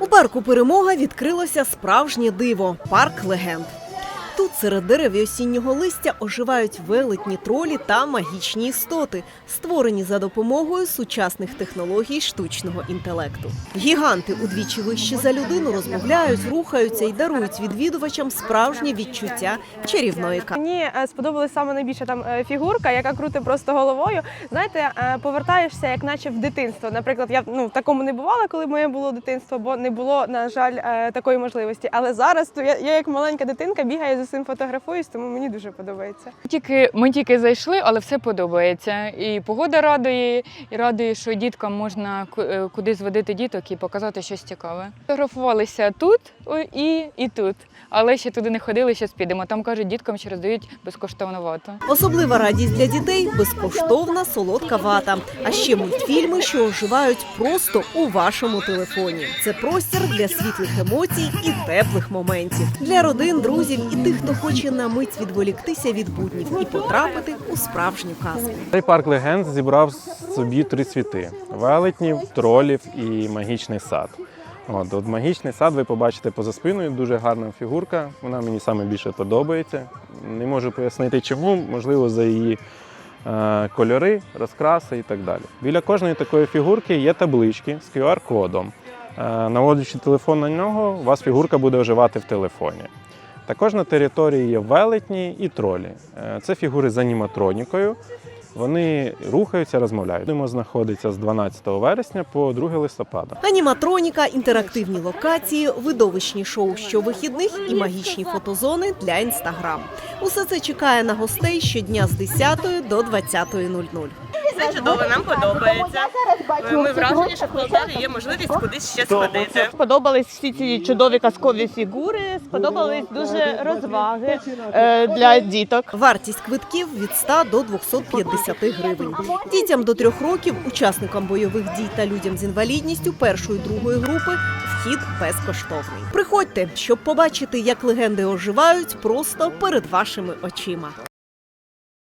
У парку Перемога відкрилося справжнє диво парк легенд. Тут серед дерев і осіннього листя оживають велетні тролі та магічні істоти, створені за допомогою сучасних технологій штучного інтелекту. Гіганти удвічі вищі за людину розмовляють, рухаються і дарують відвідувачам справжнє відчуття чарівної казки. Мені е, сподобалась саме найбільше там е, фігурка, яка крутить просто головою. Знаєте, е, повертаєшся, як наче в дитинство. Наприклад, я ну в такому не бувала, коли моє було дитинство, бо не було, на жаль, такої можливості. Але зараз то я, я як маленька дитинка бігаю з цим фотографуюсь, тому мені дуже подобається. Тільки ми тільки зайшли, але все подобається. І погода радує, і радує, що діткам можна ку- зводити кудись діток і показати щось цікаве. Фотографувалися тут і, і тут, але ще туди не ходили, ще підемо. Там кажуть, діткам ще роздають безкоштовно вату. Особлива радість для дітей безкоштовна солодка вата. А ще мультфільми, що оживають просто у вашому телефоні. Це простір для світлих емоцій і теплих моментів для родин, друзів і тих, хто хоче на мить відволіктися від буднів і потрапити у справжню казку. Цей парк легенд зібрав собі три світи: велетнів, тролів і магічний сад. От, от магічний сад ви побачите поза спиною, дуже гарна фігурка. Вона мені саме більше подобається. Не можу пояснити чому, можливо, за її кольори, розкраси і так далі. Біля кожної такої фігурки є таблички з QR-кодом. Е, наводячи телефон на нього, у вас фігурка буде оживати в телефоні. Також на території є велетні і тролі. Е, Це фігури з аніматронікою. Вони рухаються, розмовляють. Димо знаходиться з 12 вересня по 2 листопада. Аніматроніка, інтерактивні локації, видовищні шоу щовихідних і магічні фотозони для інстаграм. Усе це чекає на гостей щодня з 10 до 20.00. Все чудово, нам подобається. Ми вражені, що в Полтаві є можливість кудись ще сходити. Сподобались всі ці чудові казкові фігури, сподобались дуже розваги е, для діток. Вартість квитків від 100 до 250 гривень. Дітям до трьох років, учасникам бойових дій та людям з інвалідністю першої другої групи вхід безкоштовний. Приходьте, щоб побачити, як легенди оживають просто перед вашими очима.